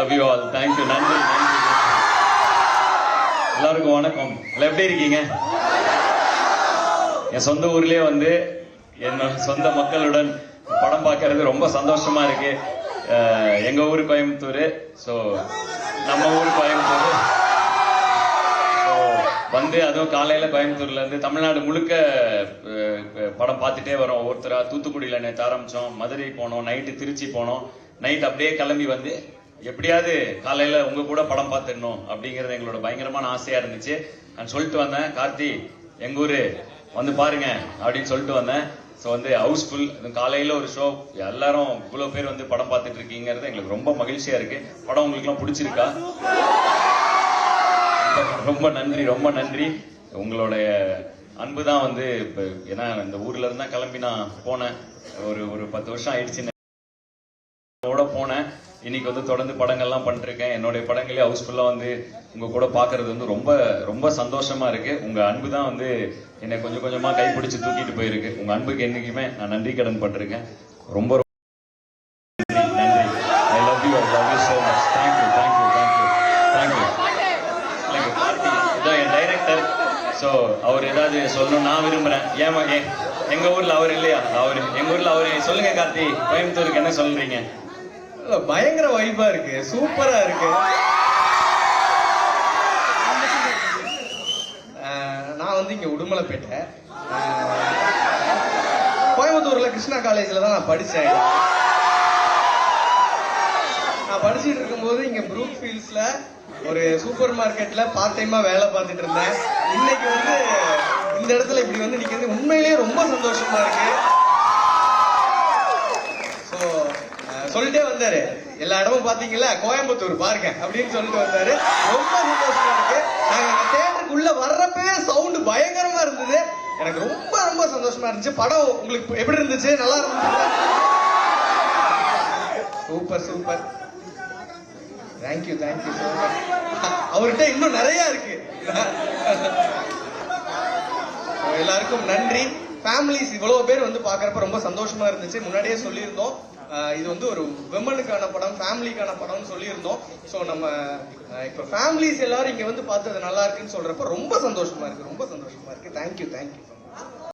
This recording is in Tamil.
லவ் யூ ஆல் தேங்க்யூ நன்றி நன்றி. எல்லாருக்கும் வணக்கம். எல்லாம் எப்படி இருக்கீங்க? என் சொந்த ஊர்லயே வந்து என்னோட சொந்த மக்களுடன் படம் பார்க்கறது ரொம்ப சந்தோஷமா இருக்கு. எங்க ஊர் கோயம்புத்தூர். ஸோ நம்ம ஊர் கோயம்புத்தூர். ஸோ வந்து அதுவும் காலையில கோயம்புத்தூர்ல இருந்து தமிழ்நாடு முழுக்க படம் பார்த்துட்டே வரோம். ஒவ்வொருத்தரா தூத்துக்குடியில நேற்று ஆரம்பிச்சோம். மதுரை போனோம். நைட்டு திருச்சி போனோம். நைட் அப்படியே கிளம்பி வந்து எப்படியாவது காலையில உங்க கூட படம் பார்த்துடணும் அப்படிங்கிறது எங்களோட பயங்கரமான ஆசையா இருந்துச்சு. நான் சொல்லிட்டு வந்தேன் கார்த்தி எங்க ஊரு? வந்து பாருங்க அப்படின்னு சொல்லிட்டு வந்தேன். ஸோ வந்து ஹவுஸ்ஃபுல் காலையில ஒரு ஷோ எல்லாரும் இவ்வளோ பேர் வந்து படம் பார்த்துட்டு இருக்கீங்கிறது எங்களுக்கு ரொம்ப மகிழ்ச்சியா இருக்கு. படம் உங்களுக்கெல்லாம் பிடிச்சிருக்கா? ரொம்ப நன்றி ரொம்ப நன்றி. உங்களுடைய அன்பு தான் வந்து இப்போ ஏன்னா இந்த ஊர்ல இருந்தா கிளம்பி நான் போனேன். ஒரு ஒரு பத்து வருஷம் ஆயிடுச்சு போனேன். இன்னைக்கு வந்து தொடர்ந்து படங்கள்லாம் பண்ணிருக்கேன். என்னுடைய படங்களே ஹவுஸ்ஃபுல்லாக வந்து உங்க கூட பாக்குறது வந்து ரொம்ப ரொம்ப சந்தோஷமா இருக்கு. உங்க அன்பு தான் வந்து என்னை கொஞ்சம் கொஞ்சமா கைப்பிடிச்சு தூக்கிட்டு போயிருக்கு. உங்க அன்புக்கு என்றைக்குமே நான் நன்றி கடன் பட்டிருக்கேன். ரொம்ப ரொம்ப நன்றி. நன்றி லவ் யூ யூ என் ஸோ அவர் ஏதாவது சொல்லணும் நான் விரும்புறேன். ஏமா ஏ எங்க ஊர்ல அவர் இல்லையா? அவர் எங்க ஊர்ல அவர் சொல்லுங்க கார்த்தி. கோயம்புத்தூருக்கு என்ன சொல்றீங்க? பயங்கர வைபா இருக்கு. சூப்பரா இருக்கு. நான் வந்து இங்க உடுமலைப்பேட்டை. ஆஹ், கோயம்புத்தூர்ல கிருஷ்ணா காலேஜ்ல தான் நான் படிச்சேன். நான் படிச்சுட்டு இருக்கும்போது இங்க ப்ரூக் ஃபீல்ட்ஸ்ல ஒரு சூப்பர் மார்க்கெட்ல பார்ட் டைமா வேலை பார்த்துட்டு இருந்தேன். இன்னைக்கு வந்து இந்த இடத்துல இப்படி வந்து நிக்கிறது உண்மையிலேயே ரொம்ப சந்தோஷமா இருக்கு. சொல்லிட்டே வந்தாரு. எல்லா இடமும் பாத்தீங்களா கோயம்புத்தூர் பாருங்க அப்படின்னு சொல்லிட்டு வந்தாரு. ரொம்ப சந்தோஷமா இருக்கு. நாங்க இந்த தேட்டருக்குள்ள வர்றப்பவே சவுண்ட் பயங்கரமா இருந்தது. எனக்கு ரொம்ப ரொம்ப சந்தோஷமா இருந்துச்சு. படம் உங்களுக்கு எப்படி இருந்துச்சு? நல்லா இருந்துச்சு? Super super. Thank you thank you so much அவர்கிட்ட இன்னும் நிறைய இருக்கு. எல்லாருக்கும் நன்றி. ஃபேமிலிஸ் இவ்வளவு பேர் வந்து பாக்குறப்ப ரொம்ப சந்தோஷமா இருந்துச்சு. முன்னாடியே சொல்லியிருந்தோம். இது வந்து ஒரு விமனுக்கான படம் ஃபேமிலிக்கான படம்னு சொல்லியிருந்தோம். ஸோ நம்ம இப்போ ஃபேமிலிஸ் எல்லாரும் இங்கே வந்து பார்த்தது நல்லா இருக்குன்னு சொல்றப்ப ரொம்ப சந்தோஷமா இருக்கு ரொம்ப சந்தோஷமா இருக்கு. Thank you thank you